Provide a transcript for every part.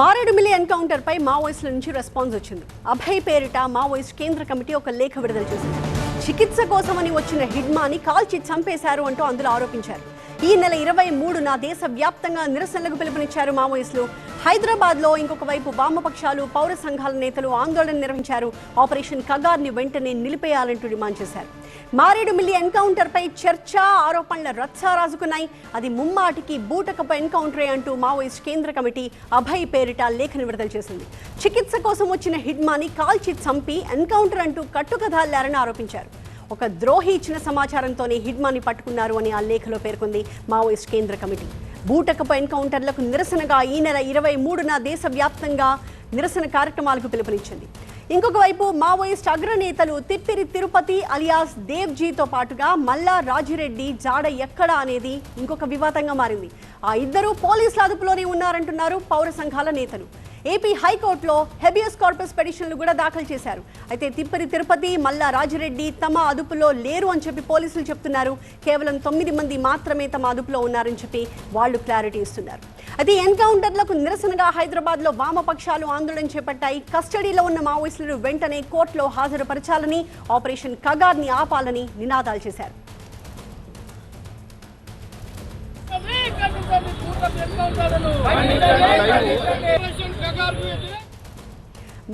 Maredumilli encounter పై మావోయిస్టుల నుంచి response వచ్చింది. అభయ్ పేరిట మావోయిస్ట్ కేంద్ర కమిటీ ఒక లేఖ విడుదల చేసింది. చికిత్స కోసమని వచ్చిన హిడ్మాని కాల్చి చంపేశారు అంటూ అందులో ఆరోపించారు. ఈ నెల ఇరవై మూడున దేశ వ్యాప్తంగా నిరసనలకు పిలుపునిచ్చారు మావోయిస్టులు. హైదరాబాద్లో ఇంకొక వైపు వామపక్షాలు పౌర సంఘాల నేతలు ఆందోళన నిర్వహించారు. ఆపరేషన్ కగార్ని వెంటనే నిలిపేయాలంటూ డిమాండ్ చేశారు. మారేడుమిల్లి ఎన్కౌంటర్ పై చర్చ ఆరోపణల రచ్చ రాజుకున్నాయి. అది ముమ్మాటికి బూటకపు ఎన్కౌంటరే అంటూ మావోయిస్ట్ కేంద్ర కమిటీ అభయ్ పేరిట లేఖను విడుదల చేసింది. చికిత్స కోసం వచ్చిన హిడ్మాని కాల్చి చంపి ఎన్కౌంటర్ అంటూ కట్టుకథాల్లారని ఆరోపించారు. ఒక ద్రోహి ఇచ్చిన సమాచారంతోనే హిడ్మాని పట్టుకున్నారు అని ఆ లేఖలో పేర్కొంది మావోయిస్ట్ కేంద్ర కమిటీ. బూటకపు ఎన్కౌంటర్లకు నిరసనగా ఈ నెల ఇరవై మూడున దేశవ్యాప్తంగా నిరసన కార్యక్రమాలకు పిలుపునిచ్చింది. ఇంకొక వైపు మావోయిస్ట్ అగ్రనేతలు తిప్పిరి తిరుపతి అలియాస్ దేవ్జీతో పాటుగా మల్లా రాజిరెడ్డి జాడ ఎక్కడా అనేది ఇంకొక వివాదంగా మారింది. ఆ ఇద్దరు పోలీసుల అదుపులోనే ఉన్నారంటున్నారు పౌర సంఘాల నేతలు. ఏపీ హైకోర్టులో హెబియస్ కార్పస్ పిటిషన్లు కూడా దాఖలు చేశారు. అయితే తిప్పరి తిరుపతి మల్లా రాజిరెడ్డి తమ అదుపులో లేరు అని చెప్పి పోలీసులు చెప్తున్నారు. కేవలం తొమ్మిది మంది మాత్రమే తమ అదుపులో ఉన్నారని చెప్పి వాళ్ళు క్లారిటీ ఇస్తున్నారు. అయితే ఎన్కౌంటర్లకు నిరసనగా హైదరాబాద్లో వామపక్షాలు ఆందోళన చేపట్టాయి. కస్టడీలో ఉన్న మావోయిస్టులను వెంటనే కోర్టులో హాజరుపరచాలని ఆపరేషన్ కగార్ని ఆపాలని నినాదాలు చేశారు.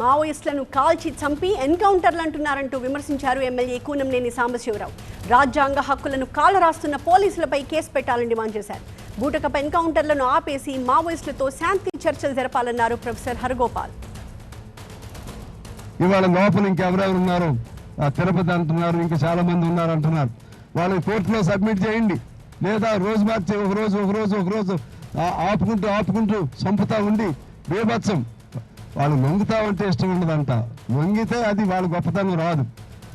మావోయిస్టులను కాల్చి చంపి ఎన్కౌంటర్లు అంటున్నారంటూ విమర్శించారు ఎమ్మెల్యే కూనంనేని సాంబశివరావు. రాజ్యాంగ హక్కులను కాలరాస్తున్న పోలీసులపై కేసు పెట్టాలని డిమాండ్ చేశారు. బూటకపు ఎన్కౌంటర్లను ఆపేసి మావోయిస్టులతో శాంతి చర్చలు జరపాలన్నారు ప్రొఫెసర్ హరగోపాల్. ఇవాళ లోపల ఇంకెవరెవరు ఉన్నారు? తిరుపతి అంటున్నారు ఇంకా చాలా మంది ఉన్నారు అంటున్నారు. వాళ్ళని కోర్టులో సబ్మిట్ చేయండి. లేదా రోజు మార్చి ఒక రోజు ఒక రోజు ఒక రోజు ఆపుకుంటూ ఆపుకుంటూ చంపుతా ఉండి బీభత్సం. వాళ్ళు లొంగుతామంటే ఇష్టం ఉండదంట. లొంగితే అది వాళ్ళ గొప్పతనం రాదు.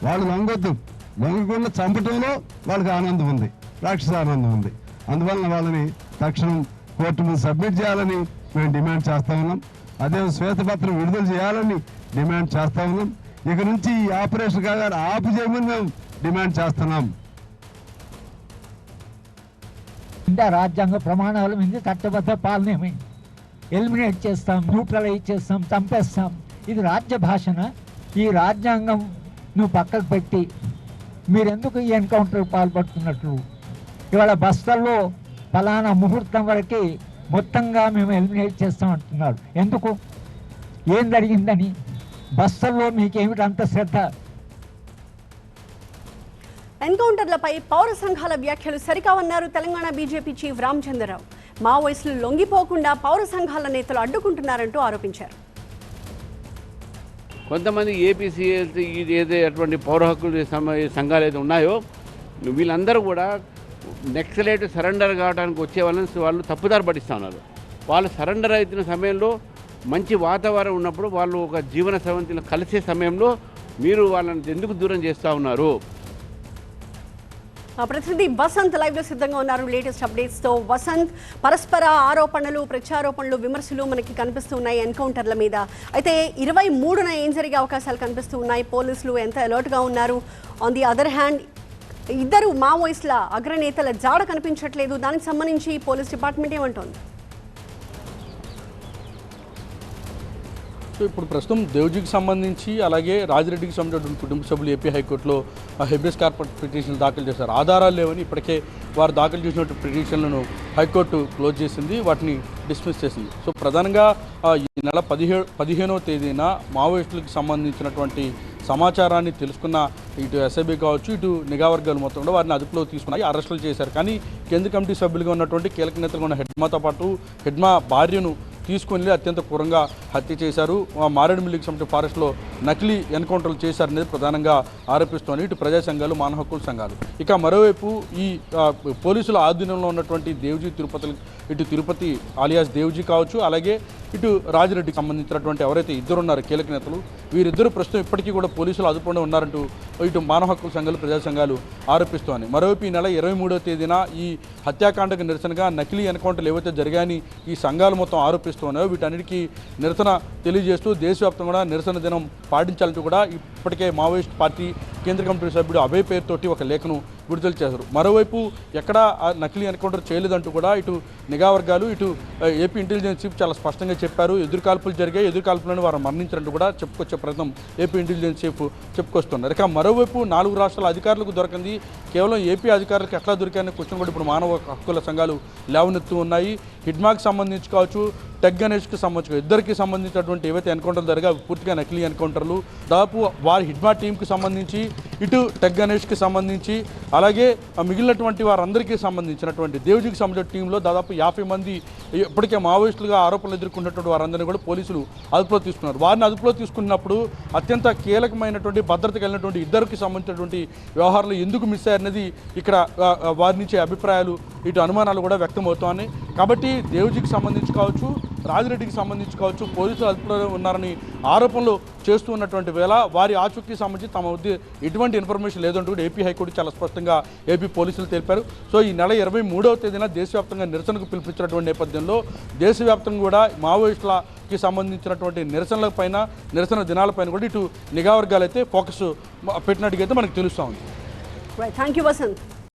వాళ్ళు లొంగొద్దు. లొంగకుండా చంపటంలో వాళ్ళకి ఆనందం ఉంది. రాక్షస ఆనందం ఉంది. అందువలన వాళ్ళని తక్షణం కోర్టు ముందు సబ్మిట్ చేయాలని మేము డిమాండ్ చేస్తా ఉన్నాం. అదే శ్వేతపత్రం విడుదల చేయాలని డిమాండ్ చేస్తా ఉన్నాం. ఇక నుంచి ఈ ఆపరేషన్ కాగా ఆపు చేయమని మేము డిమాండ్ చేస్తున్నాం. రాజ్యాంగ ప్రమాణాల మీద చట్టబద్ధ పాలనేమి? ఎలిమినేట్ చేస్తాం న్యూట్రలైజ్ చేస్తాం చంపేస్తాం. ఇది రాజ్య భాషన. ఈ రాజ్యాంగం నువ్వు పక్కకు పెట్టి మీరెందుకు ఈ ఎన్కౌంటర్ పాల్పడుతున్నట్లు? ఇవాళ బస్తల్లో ఫలానా ముహూర్తం వరకు మొత్తంగా మేము ఎలిమినేట్ చేస్తాం అంటున్నారు ఎందుకు? ఏం జరిగిందని? బస్తల్లో మీకేమిటి అంత శ్రద్ధ? ఎన్కౌంటర్లపై పౌర సంఘాల వ్యాఖ్యలు సరికావన్నారు తెలంగాణ బీజేపీ చీఫ్ రామచంద్రరావు. మావోయిస్టులు లొంగిపోకుండా పౌర సంఘాల నేతలు అడ్డుకుంటున్నారంటూ ఆరోపించారు. కొంతమంది ఏపీసీ ఏదైతే అటువంటి పౌర హక్కులు సంఘాలు అయితే ఉన్నాయో వీళ్ళందరూ కూడా నెక్సలేట్ సరెండర్ కావడానికి వచ్చే వాళ్ళని వాళ్ళు తప్పుదారి పట్టిస్తూ ఉన్నారు. వాళ్ళు సరెండర్ అవుతున్న సమయంలో మంచి వాతావరణం ఉన్నప్పుడు వాళ్ళు ఒక జీవన సవంతిలో కలిసే సమయంలో మీరు వాళ్ళని ఎందుకు దూరం చేస్తూ ఉన్నారు? ప్రతినిధి వసంత్ లైవ్లో సిద్ధంగా ఉన్నారు. లేటెస్ట్ అప్డేట్స్తో వసంత్ పరస్పర ఆరోపణలు ప్రత్యారోపణలు విమర్శలు మనకి కనిపిస్తూ ఉన్నాయి ఎన్కౌంటర్ల మీద. అయితే ఇరవై మూడున ఏం జరిగే అవకాశాలు కనిపిస్తూ ఉన్నాయి? పోలీసులు ఎంత అలర్ట్గా ఉన్నారు? ఆన్ ది అదర్ హ్యాండ్ ఇద్దరు మావోయిస్టుల అగ్రనేతల జాడ కనిపించట్లేదు. దానికి సంబంధించి పోలీస్ డిపార్ట్మెంట్ ఏమంటోంది? సో ఇప్పుడు ప్రస్తుతం దేవ్జీకి సంబంధించి అలాగే రాజిరెడ్డికి సంబంధించిన కుటుంబ సభ్యులు ఏపీ హైకోర్టులో హెబియస్ కార్పొరేట్ పిటిషన్లు దాఖలు చేశారు. ఆధారాలు లేవని ఇప్పటికే వారు దాఖలు చేసినటువంటి పిటిషన్లను హైకోర్టు క్లోజ్ చేసింది వాటిని డిస్మిస్ చేసింది. సో ప్రధానంగా ఈ నెల పదిహేడు పదిహేనవ తేదీన మావోయిస్టులకు సంబంధించినటువంటి సమాచారాన్ని తెలుసుకున్న ఇటు ఎస్ఐబి కావచ్చు ఇటు నిఘా వర్గాలు మొత్తం కూడా వారిని అదుపులో తీసుకున్నాయి అరెస్టులు చేశారు. కానీ కేంద్ర కమిటీ సభ్యులుగా ఉన్నటువంటి కీలక నేతలుగా ఉన్న హెడ్మాతో పాటు హెడ్మా భార్యను తీసుకుని వెళ్ళి అత్యంత క్రూరంగా హత్య చేశారు. మారేడుమిల్లికి సంబంధించిన ఫారెస్ట్లో నకిలీ ఎన్కౌంటర్లు చేశారనేది ప్రధానంగా ఆరోపిస్తోంది. ఇటు ప్రజా సంఘాలు మానవ హక్కుల సంఘాలు. ఇక మరోవైపు ఈ పోలీసుల ఆధీనంలో ఉన్నటువంటి దేవ్జీ తిరుపతి ఇటు తిరుపతి ఆలియాస్ దేవ్జీ కావచ్చు అలాగే ఇటు రాజిరెడ్డికి సంబంధించినటువంటి ఎవరైతే ఇద్దరున్నారు కీలక నేతలు వీరిద్దరు ప్రస్తుతం ఇప్పటికీ కూడా పోలీసులు అదుపులో ఉన్నారంటూ ఇటు మానవ హక్కుల సంఘాలు ప్రజా సంఘాలు ఆరోపిస్తోంది. మరోవైపు ఈ నెల ఇరవై మూడో తేదీన ఈ హత్యాకాండకు నిరసనగా నకిలీ ఎన్కౌంటర్లు ఏవైతే జరిగాయని ఈ సంఘాలు మొత్తం ఆరోపిస్తున్నాయో వీటన్నిటికీ నిరసన తెలియజేస్తూ దేశవ్యాప్తంగా కూడా నిరసన దినం పాటించాలంటూ కూడా ఇప్పటికే మావోయిస్ట్ పార్టీ కేంద్ర కమిటీ సభ్యుడు అభయ్ పేరుతోటి ఒక లేఖను విడుదల చేశారు. మరోవైపు ఎక్కడ నకిలీ ఎన్కౌంటర్ చేయలేదంటూ కూడా ఇటు నిఘా వర్గాలు ఇటు ఏపీ ఇంటెలిజెన్స్ చీఫ్ చాలా స్పష్టంగా చెప్పారు. ఎదురుకాల్పులు జరిగాయి. ఎదురుకాల్పులను వారు మరణించినట్టు కూడా చెప్పుకొచ్చే ప్రయత్నం ఏపీ ఇంటెలిజెన్స్ చీఫ్ చెప్పుకొస్తున్నారు. ఇక మరోవైపు నాలుగు రాష్ట్రాల అధికారులకు దొరకంది. కేవలం ఏపీ అధికారులకు ఎట్లా దొరికాయని క్వశ్చన్ కూడా ఇప్పుడు మానవ హక్కుల సంఘాలు లేవనెత్తు ఉన్నాయి. హిడ్మాకి సంబంధించి కావచ్చు టెక్ గణేష్కి సంబంధించి ఇద్దరికి సంబంధించినటువంటి ఏవైతే ఎన్కౌంటర్లు జరిగా పూర్తిగా నకిలీ ఎన్కౌంటర్లు. దాదాపు వారి హిడ్మా టీంకి సంబంధించి ఇటు టెక్ గణేష్కి సంబంధించి అలాగే మిగిలినటువంటి వారందరికీ సంబంధించినటువంటి దేవుజీకి సంబంధించిన టీంలో దాదాపు యాభై మంది ఇప్పటికే మావోయిస్టులుగా ఆరోపణలు ఎదుర్కొన్నటువంటి వారందరినీ కూడా పోలీసులు అదుపులో తీసుకున్నారు. వారిని అదుపులో తీసుకున్నప్పుడు అత్యంత కీలకమైనటువంటి భద్రత కలిగినటువంటి ఇద్దరికి సంబంధించినటువంటి వ్యవహారాలు ఎందుకు మిస్ అయ్యారనేది ఇక్కడ వారి నుంచి అభిప్రాయాలు ఇటు అనుమానాలు కూడా వ్యక్తమవుతున్నాయి కాబట్టి దేవుజీకి సంబంధించి కావచ్చు రాజిరెడ్డికి సంబంధించి కావచ్చు పోలీసులు అదుపులో ఉన్నారని ఆరోపణలు చేస్తూ ఉన్నటువంటి వేళ వారి ఆచూకీ సంబంధించి తమ వద్ద ఎటువంటి ఇన్ఫర్మేషన్ లేదంటూ కూడా ఏపీ హైకోర్టు చాలా స్పష్టంగా ఏపీ పోలీసులు తెలిపారు. సో ఈ నెల ఇరవై మూడవ తేదీన దేశవ్యాప్తంగా నిరసనకు పిలిపించినటువంటి నేపథ్యంలో దేశవ్యాప్తంగా కూడా మావోయిస్టులకి సంబంధించినటువంటి నిరసనల పైన నిరసన దినాలపైన కూడా ఇటు నిఘా వర్గాలు అయితే ఫోకస్ పెట్టినట్టుగా అయితే మనకు తెలుస్తూ ఉంది. Thank you Vasant